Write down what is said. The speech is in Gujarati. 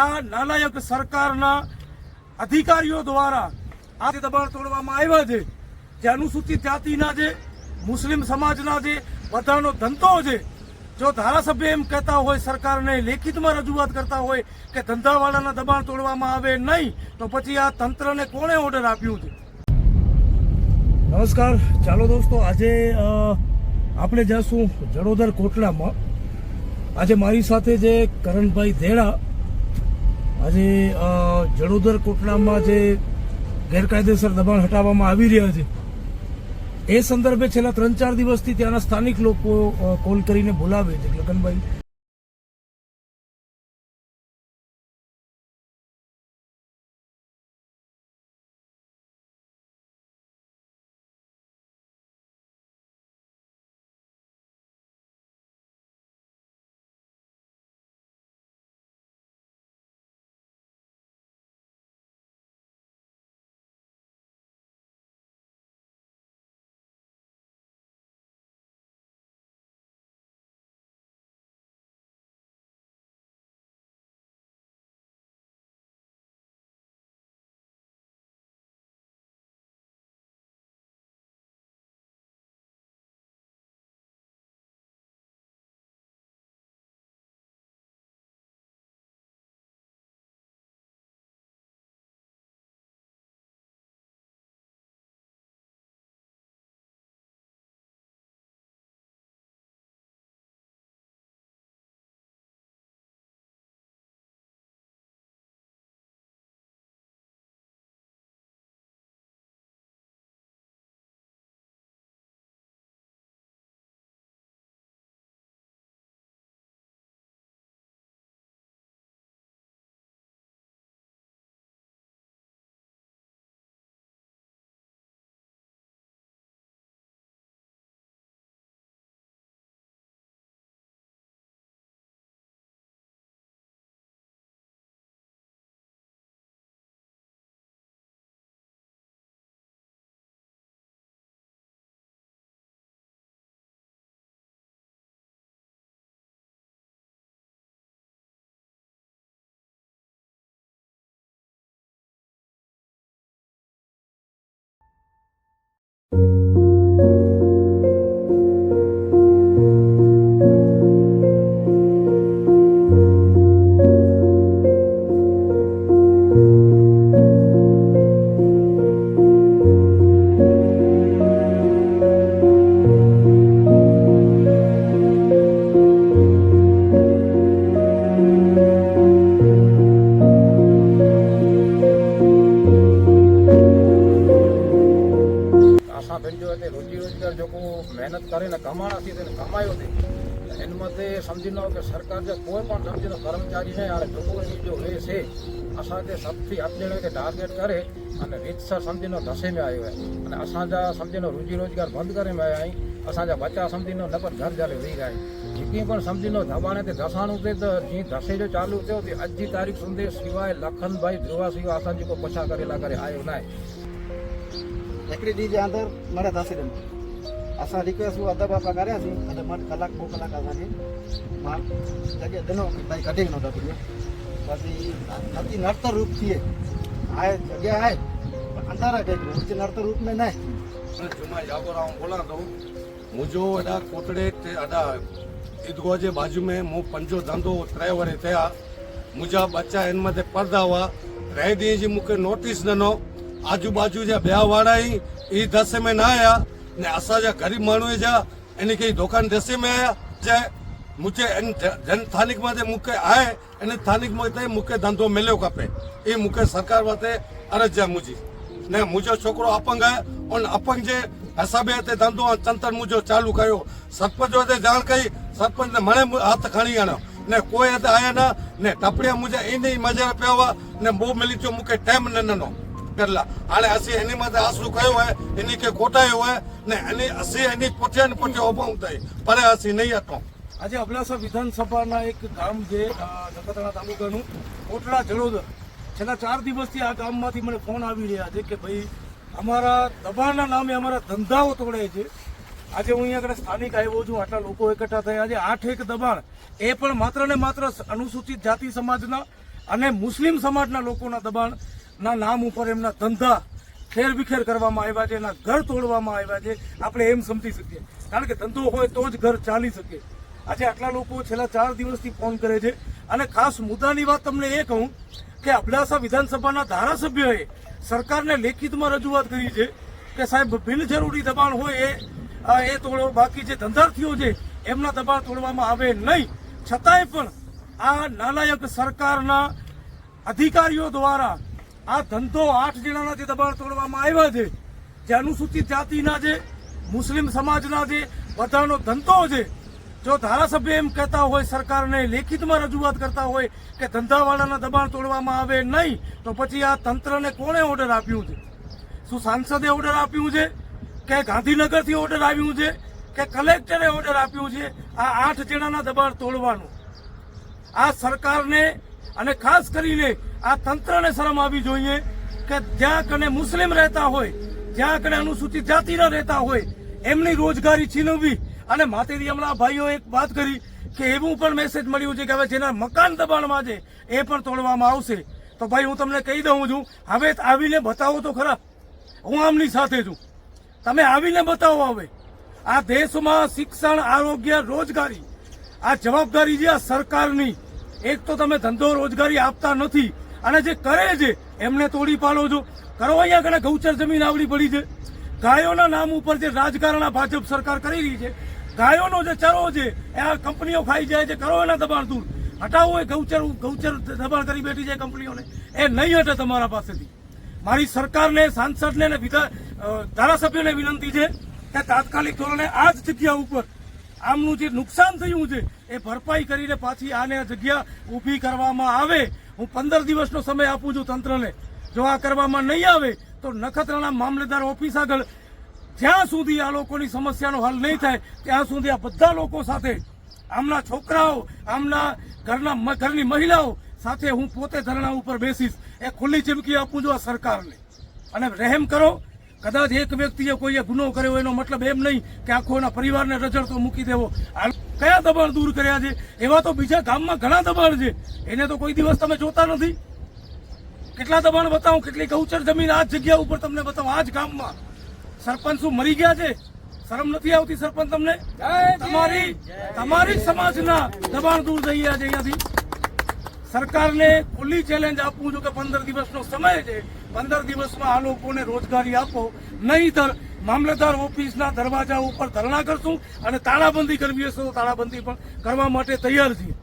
આ નાલાયક સરકારના અધિકારીઓ દ્વારા આ જે દબાણ તોડવામાં આવ્યા છે. જે અનુસૂચિત જાતિના છે, મુસ્લિમ સમાજના જે બધાનો ધંધો છે. જો ધારાસભ્ય એમ કહેતા હોય, સરકારને લેખિતમાં રજૂઆત કરતા હોય કે ધંધાવાળાના દબાણ તોડવામાં આવે નહીં, તો પછી આ તંત્રને કોણે ઓર્ડર આપ્યું છે? નમસ્કાર. ચાલો દોસ્તો, આજે આપણે જઈશું જડોદર કોટડામાં. આજે મારી સાથે જે કરણભાઈ ધેડા આજે જડોદર કોટડામાં જે ગેરકાયદેસર દબાણ હટાવવામાં આવી રહ્યા છે, એ સંદર્ભે છેલ્લા ત્રણ ચાર દિવસથી ત્યાંના સ્થાનિક લોકો કોલ કરીને બોલાવે છે. લગનભાઈ ધમાણાથી તેને કમાયો હતી એના મતે સમજી લો કે સરકાર જે કોઈ પણ સમજી લો કર્મચારીને આ ટુકડીની જો વે છે અસાંજે સૌથી આપજણે કે ટાર્ગેટ કરે અને રીતસર સમજીનો ધસેમે આવ્યો હોય અને અસાંજા સમજીનો રોજી રોજગાર બંધ કરે મેં અહીં. અસાંજા બચ્ચા સમજીનો નપર ઘર ઘરે વહી ગયા જીકી પણ સમજીનો ધબાણે તે ધસાણું તે તો જી ધસે જો ચાલુ થયો તે આજની તારીખ સુધી સિવાય લખનભાઈ ધ્રુવા સિવાય આસાજી કો પછા કરેલા કરે આવ્યો નાય. એકડી દીજે અંદર મારા ધસી દે असां रिक्वेस्ट उहा अदब असां करियासीं अॼु मट कलाक ॿ कलाक असांखे मां जॻह ॾिनो की भई कढी ॾिनो डबलियो बाक़ी अति नर्तर रूप थिए आहे जॻह आहे पर अंधारा कई उच्च नर्तर रूप में न आहे जुमा जागोराव बोला तो मुंहिंजो हेॾा कोटड़े ते हेॾा ईदगोह जे बाजू में मूं पंजो धंधो टे वरे थिया मुंहिंजा बच्चा हिन मथे परदा हुआ टे ॾींहं जी मूंखे नोटिस ॾिनो आजू बाजू जा ॿिया वारा ई ई दसे में न आया ને અસાજા ગરીબ માણુએ જા એની કઈ દુકાન દેશે મેં જે મુજે જન સ્થાનિક માટે મુકે, આય અને સ્થાનિક માટે મુકે ધંધો મેલ્યો કાપે. એ મુકે સરકાર માટે અરજ્યા મુજી ને મુજો છોકરો અપંગ હે અને અપંગ જે હસાબે તે ધંધો તંતર મુજો ચાલુ કર્યો. સરપંચો તે જાણ કરી, સરપંચને મને હાથ ખાણી આણ્યો. ને કોઈ હતા આયા ના, ને ટપડિયા મુજે એ નહીં મજા પહેવા, ને બહુ મિલી ચો મુકે ટાઈમ ન નનો. કરલા. આને હસી એની માટે આંસુ કયો હોય, એની કે ખોટાયું હોય, ને એની હસી એની પોતે ને પોતે ઉભું થાય. પરે હસી નહીં હતો. આજે અબડાસા વિધાનસભાના એક ગામ જે નખત્રાણા તાલુકાનું, કોટડા જલોદર છેલ્લા ચાર દિવસથી આ ગામમાંથી મને ફોન આવી રહ્યા છે કે ભાઈ, અમારા દબાણના નામે અમારા ધંધાઓ તોડાય છે. આજે હું અહીંયા આગળ સ્થાનિક આવ્યો છું, આટલા લોકો એકઠા થયા છે. આઠ એક દબાણ, એ પણ માત્ર ને માત્ર અનુસૂચિત જાતિ સમાજના અને મુસ્લિમ સમાજના લોકોના દબાણ. દબાણના નામ ઉપર એમના ધંધા ખેર વિખેર કરવામાં આવ્યા છે, એના ઘર તોડવામાં આવ્યા છે. આપણે એમ સમજી શકીએ. કારણ કે ધંધો હોય તો જ ઘર ચાલી શકે. આજે આટલા લોકો છેલ્લા ચાર દિવસથી ફોન કરે છે. અને ખાસ મુદ્દાની વાત તમને એ કહું કે અબડાસા વિધાનસભાના ધારાસભ્યોએ સરકારને લેખિતમાં રજૂઆત કરી છે કે સાહેબ, બિનજરૂરી દબાણ હોય એ એ તોડો, બાકી જે ધંધાર્થીઓ છે, એમના દબાણ તોડવામાં આવે નહીં. છતાંય પણ આ નાલાયક સરકારના અધિકારીઓ દ્વારા આ ધંધો આઠ જણાના જે દબાણ તોડવામાં આવ્યા છે. જે અનુસૂચિત જાતિના છે, મુસ્લિમ સમાજના જે બધાનો ધંધો છે. જો ધારાસભ્ય એમ કહેતા હોય, સરકારને લેખિતમાં રજૂઆત કરતા હોય કે ધંધાવાળાના દબાણ તોડવામાં આવે નહીં, તો પછી આ તંત્રને કોણે ઓર્ડર આપ્યું છે? શું સાંસદે ઓર્ડર આપ્યું છે? કે ગાંધીનગરથી ઓર્ડર આવ્યું છે? કે કલેક્ટરે ઓર્ડર આપ્યું છે? આ આઠ જણાના દબાણ તોડવાનું. આ સરકારને અને ખાસ કરીને આ તંત્રને શરમ આવી જોઈએ કે જ્યાં કને મુસ્લિમ રહેતા હોય, જ્યાં કને અનુસૂચિત જાતિના રહેતા હોય, એમની રોજગારી છીનવવી. અને માતેરી હમણાં ભાઈઓ એક વાત કરી કે એવું પણ મેસેજ મળ્યું છે કે હવે જેના મકાન દબાણમાં છે, એ પણ તોડવામાં આવશે. તો ભાઈ, હું તમને કહી દઉં છું, હવે આવીને બતાવો તો ખરા. હું આમની સાથે છું. તમે આવીને બતાવો હવે. આ દેશમાં શિક્ષણ, આરોગ્ય, રોજગારી, આ જવાબદારી છે આ સરકારની એક તો તમે ધંધો રોજગારી આપતા નથી, અને જે કરે છે, એમને તોડી પાડો છો. કરો અહીંયા કને ગૌચર જમીન આવડી પડી છે. ગાયોના નામ ઉપર જે રાજકારણ ભાજપ સરકાર કરી રહી છે, ગાયોનો જે ચરો છે, એ આ કંપનીઓ ખાઈ જાય છે, કરો એના દબાણ દૂર. હટાવો એ ગૌચર ગૌચર દબાણ કરી બેઠી છે કંપનીઓને. એ નહીં હટે તમારા પાસેથી. મારી સરકારને, સાંસદને અને ધારાસભ્યોને વિનંતી છે કે તાત્કાલિક ધોરણે આ જ જગ્યા ઉપર આમનું જે નુકસાન થયું છે, એ ભરપાઈ કરીને પાછી આને જગ્યા ઊભી કરવામાં આવે. હું પંદર દિવસનો સમય આપું છું તંત્રને. જો આ કરવામાં નહીં આવે, તો નખત્રાણા મામલેદાર ઓફિસ આગળ જ્યાં સુધી આ લોકોની સમસ્યાનો હલ નહીં થાય, ત્યાં સુધી આ બધા લોકો સાથે, આમના છોકરાઓ, આમના ઘરના ઘરની મહિલાઓ સાથે હું પોતે ધરણા ઉપર બેસીશ. એ ખુલ્લી ચીમકી આપું છું આ સરકારને. અને રહેમ કરો કદાચ એક વ્યક્તિએ કોઈએ ગુનો કર્યો, એનો મતલબ એમ નહીં કે આખો એના પરિવારને રજડતો મૂકી દેવો. કયા દબાણ દૂર કર્યા છે? એવા તો બીજા ગામમાં ઘણા દબાણ છે. એને તો કોઈ દિવસ તમે જોતા નથી. કેટલા દબાણ બતાવું? કેટલી ગૌચર જમીન આ જગ્યા ઉપર તમને બતાવો. આ જ ગામમાં. સરપંચ શું મરી ગયા છે? શરમ નથી આવતી સરપંચ તમને? તમારી તમારી સમાજના દબાણ દૂર થઈ ગયા છે અહીંયાથી. સરકારને ખુલ્લી ચેલેન્જ આપવું છું કે પંદર દિવસનો સમય છે. પંદર દિવસમાં આ લોકોને રોજગારી આપો. નહીતર મામલતદાર ઓફિસના દરવાજા ઉપર ધરણા કરશું અને તાળાબંધી કરવી હશે તો તાળાબંધી પણ કરવા માટે તૈયાર છીએ.